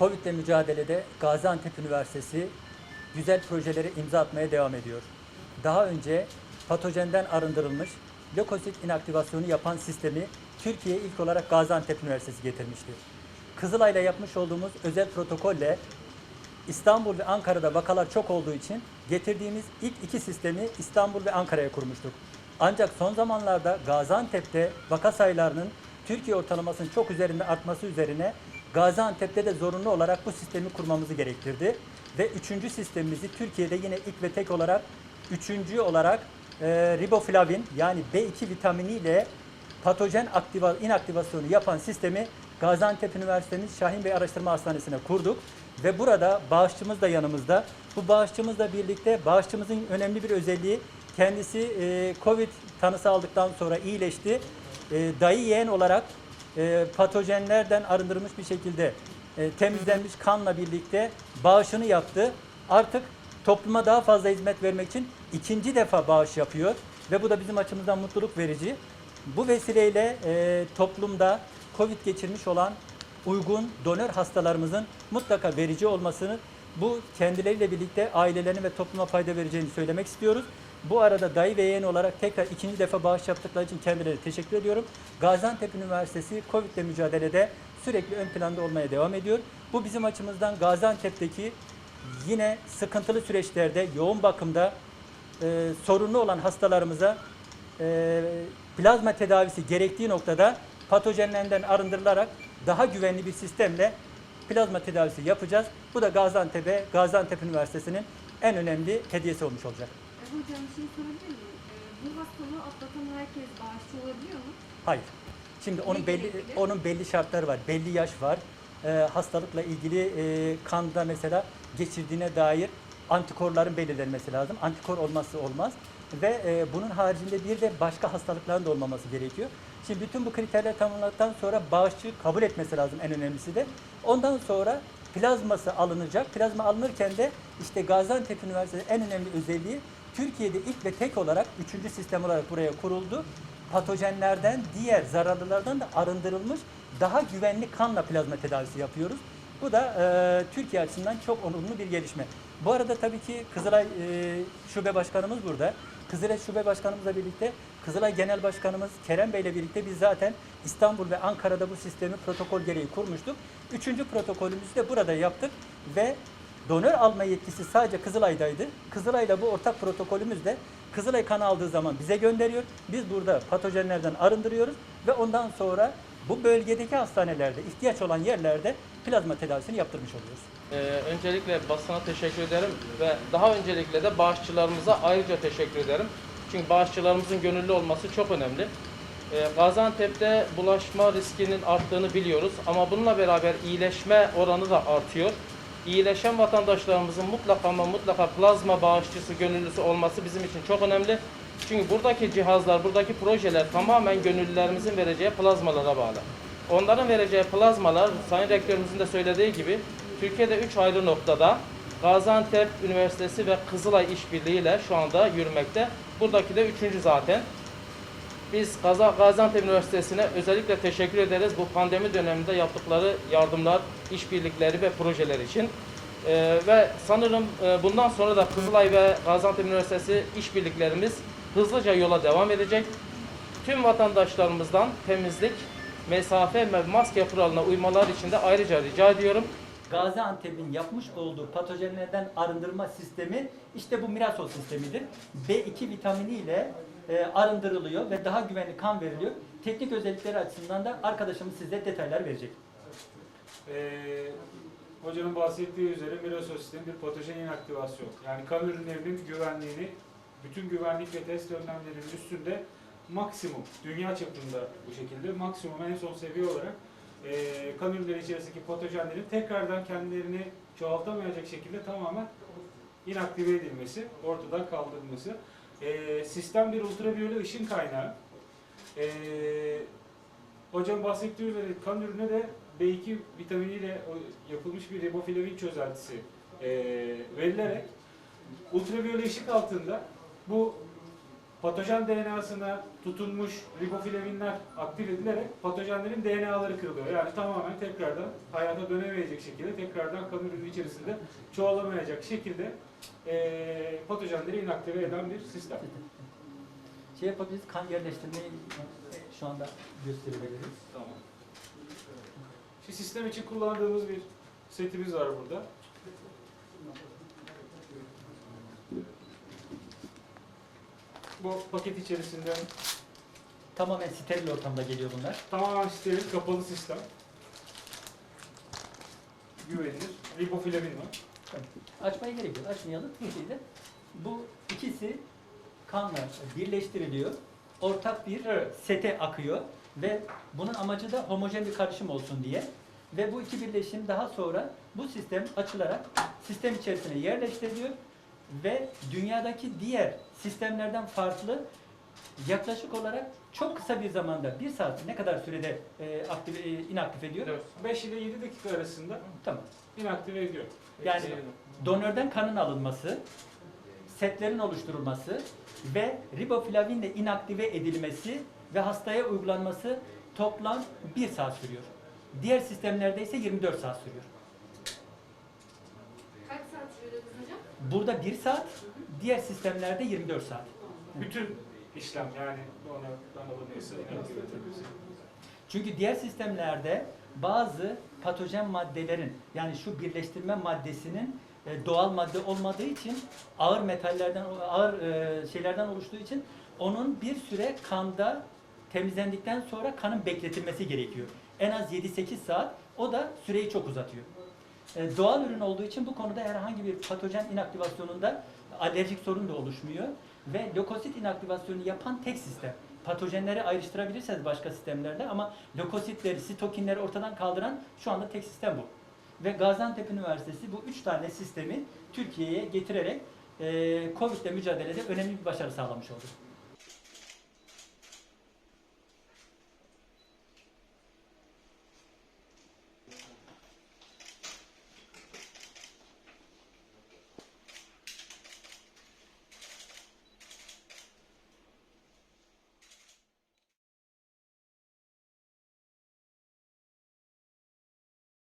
Covid ile mücadelede Gaziantep Üniversitesi güzel projelere imza atmaya devam ediyor. Daha önce patojenden arındırılmış lökosit inaktivasyonu yapan sistemi Türkiye'ye ilk olarak Gaziantep Üniversitesi getirmiştir. Kızılay'la yapmış olduğumuz özel protokolle İstanbul ve Ankara'da vakalar çok olduğu için getirdiğimiz ilk iki sistemi İstanbul ve Ankara'ya kurmuştuk. Ancak son zamanlarda Gaziantep'te vaka sayılarının Türkiye ortalamasının çok üzerinde artması üzerine Gaziantep'te de zorunlu olarak bu sistemi kurmamızı gerektirdi. Ve üçüncü sistemimizi Türkiye'de yine ilk ve tek olarak üçüncü olarak e, riboflavin yani B2 vitaminiyle patojen aktiva, inaktivasyonu yapan sistemi Gaziantep Üniversitemiz Şahin Bey Araştırma Hastanesi'ne kurduk. Ve burada bağışçımız da yanımızda. Bu bağışçımızla birlikte bağışçımızın önemli bir özelliği kendisi e, Covid tanısı aldıktan sonra iyileşti. E, dayı yeğen olarak e, patojenlerden arındırılmış bir şekilde e, temizlenmiş kanla birlikte bağışını yaptı. Artık topluma daha fazla hizmet vermek için ikinci defa bağış yapıyor ve bu da bizim açımızdan mutluluk verici. Bu vesileyle e, toplumda Covid geçirmiş olan uygun donör hastalarımızın mutlaka verici olmasını bu kendileriyle birlikte ailelerine ve topluma fayda vereceğini söylemek istiyoruz. Bu arada dayı ve yeğen olarak tekrar ikinci defa bağış yaptıkları için kendilerine teşekkür ediyorum. Gaziantep Üniversitesi Covid ile mücadelede sürekli ön planda olmaya devam ediyor. Bu bizim açımızdan Gaziantep'teki yine sıkıntılı süreçlerde yoğun bakımda e, sorunlu olan hastalarımıza e, plazma tedavisi gerektiği noktada patojenlerden arındırılarak daha güvenli bir sistemle plazma tedavisi yapacağız. Bu da Gaziantep'e, Gaziantep Üniversitesi'nin en önemli hediyesi olmuş olacak. E, Hocam şey sorabilir miyim? E, bu hastalığı atlatan herkes bağışçı olabiliyor mu? Hayır. Şimdi onun belli gerekli? onun belli şartları var. Belli yaş var. Ee, hastalıkla ilgili e, kanda mesela geçirdiğine dair antikorların belirlenmesi lazım. Antikor olmazsa olmaz. Ve e, bunun haricinde bir de başka hastalıkların da olmaması gerekiyor. Şimdi bütün bu kriterler tamamladıktan sonra bağışçı kabul etmesi lazım en önemlisi de. Ondan sonra plazması alınacak. Plazma alınırken de işte Gaziantep Üniversitesi'nin en önemli özelliği Türkiye'de ilk ve tek olarak üçüncü sistem olarak buraya kuruldu patojenlerden, diğer zararlılardan da arındırılmış daha güvenli kanla plazma tedavisi yapıyoruz. Bu da e, Türkiye açısından çok olumlu bir gelişme. Bu arada tabii ki Kızılay e, Şube Başkanımız burada. Kızılay Şube Başkanımızla birlikte Kızılay Genel Başkanımız Kerem Bey ile birlikte biz zaten İstanbul ve Ankara'da bu sistemi protokol gereği kurmuştuk. Üçüncü protokolümüzü de burada yaptık ve donör alma yetkisi sadece Kızılay'daydı. Kızılay'la bu ortak protokolümüzde Kızılay kan aldığı zaman bize gönderiyor. Biz burada patojenlerden arındırıyoruz ve ondan sonra bu bölgedeki hastanelerde, ihtiyaç olan yerlerde plazma tedavisini yaptırmış oluyoruz. Ee, öncelikle basına teşekkür ederim ve daha öncelikle de bağışçılarımıza ayrıca teşekkür ederim. Çünkü bağışçılarımızın gönüllü olması çok önemli. Ee, Gaziantep'te bulaşma riskinin arttığını biliyoruz ama bununla beraber iyileşme oranı da artıyor. İyileşen vatandaşlarımızın mutlaka ama mutlaka plazma bağışçısı, gönüllüsü olması bizim için çok önemli. Çünkü buradaki cihazlar, buradaki projeler tamamen gönüllülerimizin vereceği plazmalara bağlı. Onların vereceği plazmalar, Sayın Rektörümüzün de söylediği gibi Türkiye'de 3 ayrı noktada Gaziantep Üniversitesi ve Kızılay işbirliğiyle şu anda yürümekte. Buradaki de üçüncü zaten. Biz Gaziantep Üniversitesi'ne özellikle teşekkür ederiz bu pandemi döneminde yaptıkları yardımlar, işbirlikleri ve projeler için. Ee, ve sanırım e, bundan sonra da Kızılay ve Gaziantep Üniversitesi işbirliklerimiz hızlıca yola devam edecek. Tüm vatandaşlarımızdan temizlik, mesafe ve maske kuralına uymalar için de ayrıca rica ediyorum. Gaziantep'in yapmış olduğu patojenlerden arındırma sistemi işte bu Mirasol sistemidir. B2 vitamini ile e, arındırılıyor ve daha güvenli kan veriliyor. Teknik özellikleri açısından da arkadaşımız size detaylar verecek. Ee, hocanın bahsettiği üzere Miraso sistemi bir patojen inaktivasyon. Yani kan ürünlerinin güvenliğini bütün güvenlik ve test önlemlerinin üstünde maksimum, dünya çapında bu şekilde maksimum en son seviye olarak e, kan ürünleri içerisindeki patojenlerin tekrardan kendilerini çoğaltamayacak şekilde tamamen inaktive edilmesi, ortadan kaldırılması. E, sistem bir ultraviyole ışın kaynağı. E, Hocam bahsettiği üzere kan ürününe de B2 vitaminiyle yapılmış bir riboflavin çözeltisi eee, verilerek ultraviyole ışık altında bu Patojen DNA'sına tutunmuş riboflavinler aktif edilerek patojenlerin DNA'ları kırılıyor. Yani tamamen tekrardan hayata dönemeyecek şekilde, tekrardan kan ürünü içerisinde çoğalamayacak şekilde eee patojenleri inaktive eden bir sistem. Şey yapabiliriz, kan yerleştirmeyi şu anda gösterebiliriz. Tamam. Şu sistem için kullandığımız bir setimiz var burada. Bu paket içerisinde Tamamen steril ortamda geliyor bunlar. tamamen steril kapalı sistem. Güvenilir. Riboflavin var. Açmaya gerek yok. Açmayalım. Şeyde. Bu ikisi kanla birleştiriliyor. Ortak bir Evet. sete akıyor ve bunun amacı da homojen bir karışım olsun diye. Ve bu iki birleşim daha sonra bu sistem açılarak sistem içerisine yerleştiriliyor ve dünyadaki diğer sistemlerden farklı yaklaşık olarak çok kısa bir zamanda bir saat ne kadar sürede e, aktif, e, inaktif ediyor? 5 ile 7 dakika arasında Tamam. inaktive ediyor. Yani donörden kanın alınması, setlerin oluşturulması ve riboflavinle inaktive edilmesi ve hastaya uygulanması toplam 1 saat sürüyor. Diğer sistemlerde ise 24 saat sürüyor. Kaç saat sürüyor dediniz hocam? Burada 1 saat, diğer sistemlerde 24 saat. Bütün işlem yani alınıyorsa inaktive ediyoruz. Çünkü diğer sistemlerde bazı patojen maddelerin yani şu birleştirme maddesinin e, doğal madde olmadığı için ağır metallerden ağır e, şeylerden oluştuğu için onun bir süre kanda temizlendikten sonra kanın bekletilmesi gerekiyor. En az 7-8 saat o da süreyi çok uzatıyor. E, Doğal ürün olduğu için bu konuda herhangi bir patojen inaktivasyonunda alerjik sorun da oluşmuyor ve lökosit inaktivasyonu yapan tek sistem. Patojenleri ayrıştırabilirsiniz başka sistemlerde ama lökositleri, sitokinleri ortadan kaldıran şu anda tek sistem bu. Ve Gaziantep Üniversitesi bu üç tane sistemi Türkiye'ye getirerek e, Covid ile mücadelede önemli bir başarı sağlamış oldu.